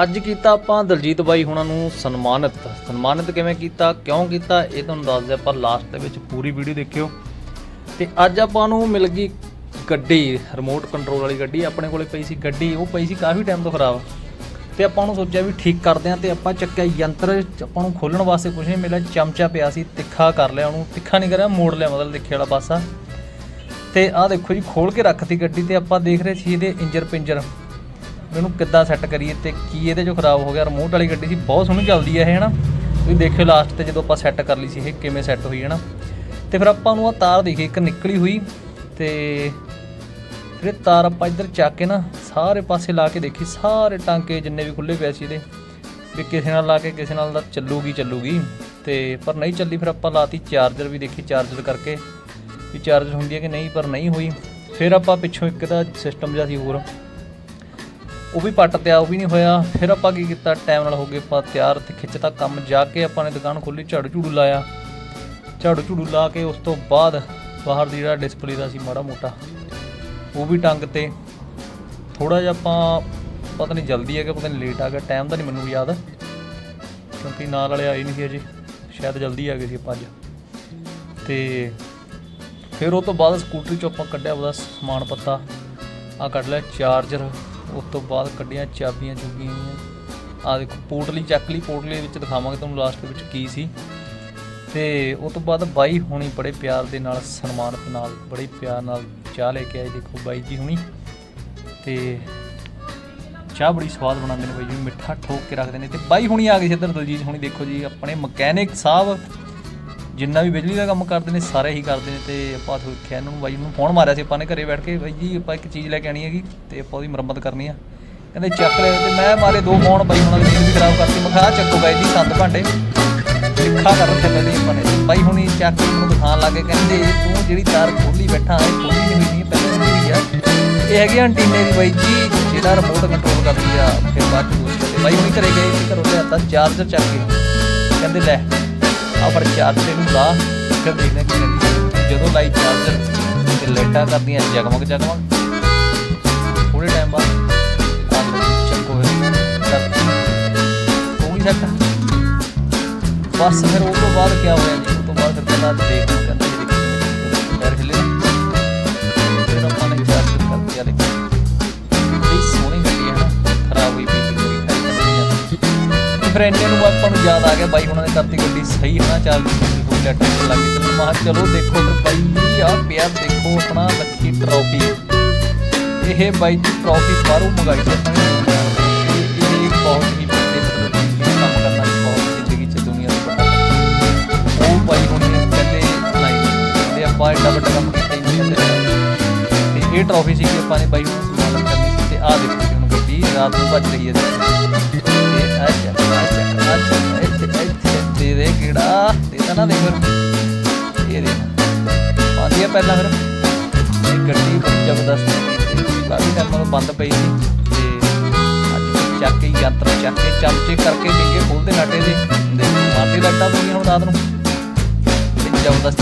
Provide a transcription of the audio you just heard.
ਅੱਜ ਕੀਤਾ ਆਪਾਂ ਦਲਜੀਤ ਬਾਈ ਹੁਣਾਂ ਨੂੰ ਸਨਮਾਨਿਤ। ਸਨਮਾਨਿਤ ਕਿਵੇਂ ਕੀਤਾ, ਕਿਉਂ ਕੀਤਾ, ਇਹ ਤੁਹਾਨੂੰ ਦੱਸਦੇ ਆਪਾਂ ਲਾਸਟ ਦੇ ਵਿੱਚ ਪੂਰੀ ਵੀਡੀਓ ਦੇਖਿਓ। ਤੇ ਅੱਜ ਆਪਾਂ ਨੂੰ ਮਿਲ ਗਈ ਗੱਡੀ ਰਿਮੋਟ ਕੰਟਰੋਲ ਵਾਲੀ ਗੱਡੀ, ਆਪਣੇ ਕੋਲੇ ਪਈ ਸੀ ਗੱਡੀ, ਉਹ ਪਈ ਸੀ ਕਾਫੀ ਟਾਈਮ ਤੋਂ ਖਰਾਬ। ਤੇ ਆਪਾਂ ਨੂੰ ਸੋਚਿਆ ਵੀ ਠੀਕ ਕਰਦੇ ਆਂ ਤੇ ਆਪਾਂ ਚੱਕਿਆ ਯੰਤਰ, ਆਪਾਂ ਨੂੰ ਖੋਲਣ ਵਾਸਤੇ ਕੁਝ ਨਹੀਂ ਮਿਲਿਆ, ਚਮਚਾ ਪਿਆ ਸੀ, ਤਿੱਖਾ ਕਰ ਲਿਆ ਉਹਨੂੰ, ਤਿੱਖਾ ਨਹੀਂ ਕਰਿਆ, ਮੋੜ ਲਿਆ ਮਤਲਬ ਦੇਖੇ ਵਾਲਾ ਪਾਸਾ। ਤੇ ਆਹ ਦੇਖੋ ਜੀ ਖੋਲ ਕੇ ਰੱਖਤੀ ਗੱਡੀ ਤੇ ਆਪਾਂ ਦੇਖ ਰਹੇ ਸੀ ਇਹਦੇ ਇੰਜਰ ਪਿੰਜਰ ਇਹਨੂੰ ਕਿੱਦਾਂ ਸੈੱਟ ਕਰੀਏ ਤੇ ਕੀ ਇਹਦੇ ਚੋਂ ਖਰਾਬ ਹੋ ਗਿਆ। ਰਿਮੋਟ ਵਾਲੀ ਗੱਡੀ ਸੀ, ਬਹੁਤ ਸੋਹਣੀ ਚੱਲਦੀ ਹੈ ਇਹ, ਹਨਾ? ਤੁਸੀਂ ਦੇਖਿਓ ਲਾਸਟ ਤੇ ਜਦੋਂ ਆਪਾਂ ਸੈੱਟ ਕਰ ਲਈ ਸੀ ਇਹ ਕਿਵੇਂ ਸੈੱਟ ਹੋਈ, ਹਨਾ? ਤੇ ਫਿਰ ਆਪਾਂ ਨੂੰ ਆ ਤਾਰ ਦੇਖੀ, ਇੱਕ ਨਿਕਲੀ ਹੋਈ। ਤੇ ਫਿਰ ਇਹ ਤਾਰ ਆਪਾਂ ਇੱਧਰ ਚੱਕ ਕੇ ਨਾ ਸਾਰੇ ਪਾਸੇ ਲਾ ਕੇ ਦੇਖੀ, ਸਾਰੇ ਟਾਂਕੇ ਜਿੰਨੇ ਵੀ ਖੁੱਲੇ ਪਏ ਸੀ ਇਹਦੇ, ਵੀ ਕਿਸੇ ਨਾਲ ਲਾ ਕੇ ਕਿਸੇ ਨਾਲ ਦਾ ਚੱਲੂਗੀ ਚੱਲੂਗੀ। ਤੇ ਪਰ ਨਹੀਂ ਚੱਲੀ, ਫਿਰ ਆਪਾਂ ਲਾਤੀ ਚਾਰਜਰ ਵੀ ਦੇਖੀ ਚਾਰਜਰ ਕਰਕੇ। ਵੀ ਚਾਰਜਰ ਹੁੰਦੀ ਹੈ ਕਿ ਨਹੀਂ, ਪਰ ਨਹੀਂ ਹੋਈ। ਫਿਰ ਆਪਾਂ ਪਿੱਛੋਂ ਇੱਕ ਦਾ ਸਿਸਟਮ ਜਿਹਾ ਸੀ ਹੋਰ। ਉਹ ਵੀ ਪੱਟ ਤਿਆ ਉਹ ਵੀ ਨਹੀਂ ਹੋਇਆ। ਫਿਰ ਆਪਾਂ ਕੀ ਕੀਤਾ? ਟਾਈਮ ਨਾਲ ਹੋ ਗਏ, ਆਪਾਂ ਤਿਆਰ ਤੇ ਖਿੱਚਤਾ ਕੰਮ ਜਾ ਕੇ ਆਪਾਂ ਨੇ ਦੁਕਾਨ ਖੋਲੀ ਝਾੜੂ ਝੂੜੂ ਲਾਇਆ। ਝਾੜੂ ਝੂੜੂ ਲਾ ਕੇ ਉਸ ਤੋਂ ਬਾਅਦ ਬਾਹਰ ਦੀ ਜਿਹੜਾ ਡਿਸਪਲੇ ਦਾ ਸੀ, ਮਾੜਾ ਮੋਟਾ, ਉਹ ਵੀ ਟੰਗ ਤੇ। ਥੋੜਾ ਜਿਹਾ ਆਪਾਂ, ਪਤਾ ਨਹੀਂ ਜਲਦੀ ਆ ਗਿਆ ਪਤਾ ਨਹੀਂ ਲੇਟ ਆ ਗਿਆ ਟਾਈਮ ਦਾ ਨਹੀਂ ਮੈਨੂੰ ਯਾਦ। ਕਿਉਂਕਿ ਨਾਲ ਵਾਲੇ ਆਏ ਨਹੀਂ ਸੀ ਅਜੇ। ਸ਼ਾਇਦ ਜਲਦੀ ਆ ਗਏ ਸੀ ਆਪਾਂ ਅੱਜ। ਤੇ ਫਿਰ ਉਹ ਤੋਂ ਬਾਅਦ ਸਕੂਟਰੀ ਚੋਂ ਆਪਾਂ ਕੱਢਿਆ ਉਹਦਾ ਸਮਾਨ ਪੱਤਾ। ਆ ਕੱਢ ਲਿਆ, ਚਾਰਜਰ। ਉਸ ਤੋਂ ਬਾਅਦ ਕੱਢੀਆਂ ਚਾਬੀਆਂ ਚੁੱਕੀਆਂ ਆ ਦੇਖੋ ਪੋਟਲੀ ਚੱਕ ਲਈ ਪੋਟਲੀ ਵਿੱਚ ਦਿਖਾਵਾਂਗੇ ਤੁਹਾਨੂੰ ਲਾਸਟ ਵਿੱਚ ਕੀ ਸੀ। ਤੇ ਉਹ ਤੋਂ ਬਾਅਦ ਬਾਈ ਹੁਣੀ ਬੜੇ ਪਿਆਰ ਦੇ ਨਾਲ ਸਨਮਾਨਿਤ ਨਾਲ, ਬੜੇ ਪਿਆਰ ਨਾਲ ਚਾਹ ਲੈ ਕੇ ਆਏ ਦੇਖੋ ਬਾਈ ਜੀ ਹੁਣੀ। ਤੇ ਚਾਹ ਬੜੀ ਸਵਾਦ ਬਣਾਉਂਦੇ ਨੇ ਬਾਈ ਜੀ, ਮਿੱਠਾ ਠੋਕ ਕੇ ਰੱਖਦੇ ਨੇ। ਤੇ ਬਾਈ ਹੁਣੀ ਆ ਗਏ ਸੀ ਇੱਧਰ ਦਲਜੀਤ ਹੁਣੀ, ਦੇਖੋ ਜੀ, ਆਪਣੇ ਮਕੈਨਿਕ ਸਾਹਿਬ। ਜਿੰਨਾ ਵੀ ਬਿਜਲੀ ਦਾ ਕੰਮ ਕਰਦੇ ਨੇ, ਸਾਰੇ ਹੀ ਕਰਦੇ ਨੇ ਤੇ ਆਪਾਂ ਦੇਖਿਆ ਇਹਨਾਂ ਨੂੰ ਬਾਈ ਨੂੰ ਫੋਨ ਮਾਰਿਆ ਸੀ ਆਪਾਂ ਨੇ ਘਰੇ ਬੈਠ ਕੇ, ਬਾਈ ਜੀ ਆਪਾਂ ਇੱਕ ਚੀਜ਼ ਲੈ ਕੇ ਆਣੀ ਹੈਗੀ ਤੇ ਆਪਾਂ ਉਹਦੀ ਮੁਰੰਮਤ ਕਰਨੀ ਆ। ਕਹਿੰਦੇ ਚੱਕ ਲੈ ਤੇ ਮੈਂ ਮਾਰੇ ਦੋ ਫੋਨ ਬਾਈ ਉਹਨਾਂ ਦੀ ਨੀਂਦ ਵੀ ਖਰਾਬ ਕਰਤੀ, ਮੈਂ ਚੱਕੋ ਬਾਈ ਜੀ ਸੰਦ ਭਾਂਡੇ। ਲਿਖਾ ਕਰ ਰੱਖਿਆ ਪਹਿਲੇ ਆਪਾਂ ਨੇ। ਬਾਈ ਹੁਣੀ ਚੱਕ ਕੇ ਮੈਨੂੰ ਦਿਖਾਣ ਲੱਗੇ ਕਹਿੰਦੇ ਤੂੰ ਜਿਹੜੀ ਤਾਰ ਖੋਲੀ ਬੈਠਾ ਇਹ ਖੋਲੀ ਨਹੀਂ ਹੋਈ ਨਹੀਂ ਹੁੰਦੀ ਆ। ਇਹ ਹੈਗੀ ਅੰਟੀਨੇ ਦੀ ਬਾਈ ਜੀ, ਜਿਹੜਾ ਰਿਮੋਟ ਕੰਟਰੋਲ ਕਰਦੀ ਆ, ਫਿਰ ਬਾਅਦ ਚ ਦੂਸਰੇ ਬਾਈ ਹੁਣੀ ਘਰੇ ਗਏ ਘਰੋਂ ਲਿਆਤਾ ਚਾਰਜਰ ਚੱਕ ਕੇ। ਕਹਿੰਦੇ ਲੈ। ਆ ਪਰ ਚਾਰਜਰ ਨੂੰ ਲਾ ਫਿਰ ਦੇਖਦੇ ਹਾਂ ਕੀ ਕਹਿੰਦੀ ਜਦੋਂ ਲਾਈ ਚਾਰਜਰ ਤੇ ਲਾਈਟਾਂ ਕਰਦੀਆਂ, ਜਗਮਗ ਜਗਮਗ। ਥੋੜੇ ਟਾਈਮ ਬਾਅਦ ਆ ਚੱਕੋ ਕਰਤੀ ਹੋ ਗਈ ਸੈੱਟ ਬਸ ਫਿਰ ਉਹ ਤੋਂ ਬਾਅਦ ਕੀ ਹੋਇਆ ਜੀ ਫਿਰ ਇੰਨੇ ਨੂੰ ਆਪਾਂ ਨੂੰ ਯਾਦ ਆ ਗਿਆ ਬਾਈ ਉਹਨਾਂ ਨੇ ਕਰਤੀ ਗੱਡੀ ਸਹੀ ਹੈ ਨਾ ਚੱਲ ਕੋਈ ਲੈਟਰ ਤੇ ਲੱਗ ਗਈ। ਤੇ ਮੈਂ ਕਿਹਾ ਚਲੋ ਦੇਖੋ ਫਿਰ ਬਾਈ ਆ ਪਿਆ, ਦੇਖੋ ਆਪਣਾ ਲੱਕੀ ਟਰੋਫੀ। ਇਹ ਬਾਈ ਦੀ ਟਰੋਫੀ ਬਾਹਰੋਂ ਮੰਗਾਈ ਸੀ ਇਹ ਇੱਕ ਬਹੁਤ ਹੀ ਵੱਡੇ ਮਤਲਬ ਕੰਮ ਕਰਨਾ ਇੱਕ ਬਹੁਤ ਜ਼ਿੰਦਗੀ 'ਚ ਦੁਨੀਆ ਦਾ ਵੱਡਾ ਉਹ ਬਾਈ ਹੁਣ ਕਹਿੰਦੇ ਨਹੀਂ ਕਹਿੰਦੇ ਆਪਾਂ ਐਡਾ ਵੱਡਾ ਕੰਮ ਕੀਤਾ ਹੀ ਨਹੀਂ ਤੇ ਇਹ ਟਰੋਫੀ ਸੀ ਕਿ ਆਪਾਂ ਨੇ ਬਾਈ ਨੂੰ ਸਨਮਾਨਿਤ ਕਰਨੀ ਸੀ। ਤੇ ਆਹ ਦੇਖੋ ਹੁਣ ਗੱਡੀ, ਰਾਤ ਨੂੰ ਭੱਜ ਰਹੀ ਹੈ। ਤੇ ਅੱਛਾ ਅੱਛਾ ਕਿਹੜਾ ਨਾ ਦੇ ਫਿਰ। ਇਹ ਦੇ ਪਾਉਂਦੀ ਆ ਪਹਿਲਾਂ ਫਿਰ। ਇਹ ਗੱਡੀ ਬੜੀ ਜ਼ਬਰਦਸਤ ਕਾਫੀ ਟਾਈਮ ਤੋਂ ਬੰਦ ਪਈ ਸੀ। ਤੇ ਅੱਜ ਚੱਕ ਕੇ ਯੰਤਰ ਚੱਕ ਕੇ ਚਮਚੇ ਕਰਕੇ ਡਿੰਗੇ ਖੋਲਦੇ ਨਾਟੇ ਦੇ। ਦੇ ਮਾਰਦੇ ਲੱਟਾਂ ਪਈਆਂ ਹੁਣ ਰਾਤ ਨੂੰ। ਬੜੀ ਜ਼ਬਰਦਸਤ